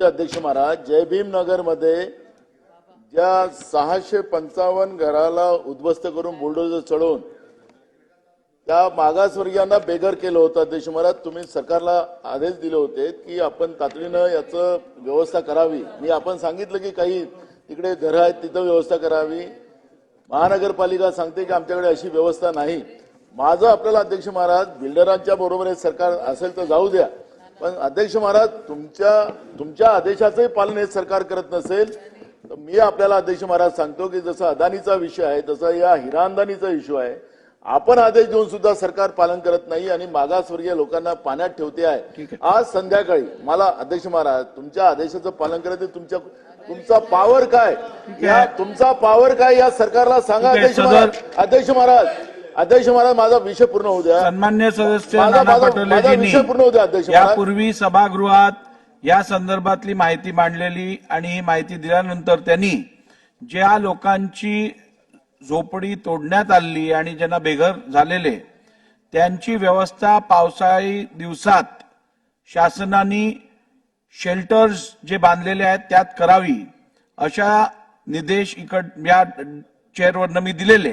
अध्यक्ष महाराज जय भीम नगरमध्ये ज्या सहाशे पंचावन्न घराला उद्ध्वस्त करून बुलडोजर चढवून त्या मागासवर्गीयांना बेघर केलं होतं अध्यक्ष महाराज. तुम्ही सरकारला आदेश दिले होते की आपण तातडीनं याचं व्यवस्था करावी. मी आपण सांगितलं की काही तिकडे घरं आहेत तिथं व्यवस्था करावी. महानगरपालिका सांगते की आमच्याकडे अशी व्यवस्था नाही. माझं आपल्याला अध्यक्ष महाराज बिल्डरांच्या बरोबर सरकार असेल तर जाऊ द्या. पण अध्यक्ष महाराज तुमच्या तुमच्या आदेशाचंही पालन हे सरकार करत नसेल तर मी आपल्याला अध्यक्ष महाराज सांगतो की जसं अदानीचा विषय आहे तसा या हिरा अंदानीचा इश्यू आहे. आपण आदेश देऊन सुद्धा सरकार पालन करत नाही आणि मागासवर्गीय लोकांना पाण्यात ठेवते आहे. आज संध्याकाळी मला अध्यक्ष महाराज तुमच्या आदेशाचं पालन करत तुमच्या तुमचा पावर काय? या तुमचा पावर काय या सरकारला सांगा अध्यक्ष महाराज. अध्यक्ष महाराज. अध्यक्ष महाराज माझा विषय पूर्ण होऊ द्या सन्मान्य सदस्य माझा- नाना माझा- माझा विषय पूर्ण होऊ द्या, अध्यक्ष महाराज. यापूर्वी सभागृहात या संदर्भातली माहिती मांडलेली आणि ही माहिती दिल्यानंतर त्यांनी ज्या लोकांची झोपडी तोडण्यात आली आणि ज्यांना बेघर झालेले त्यांची व्यवस्था पावसाळी दिवसात शासनाने शेल्टर्स जे बांधलेले आहेत त्यात करावी अशा निर्देश इकड या चेअरवरनं मी दिलेले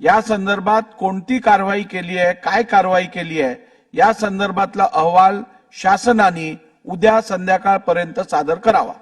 या संदर्भात कोणती कारवाई केली आहे काय कारवाई केली आहे या संदर्भातला अहवाल शासनाने उद्या संध्याकाळपर्यंत सादर करावा.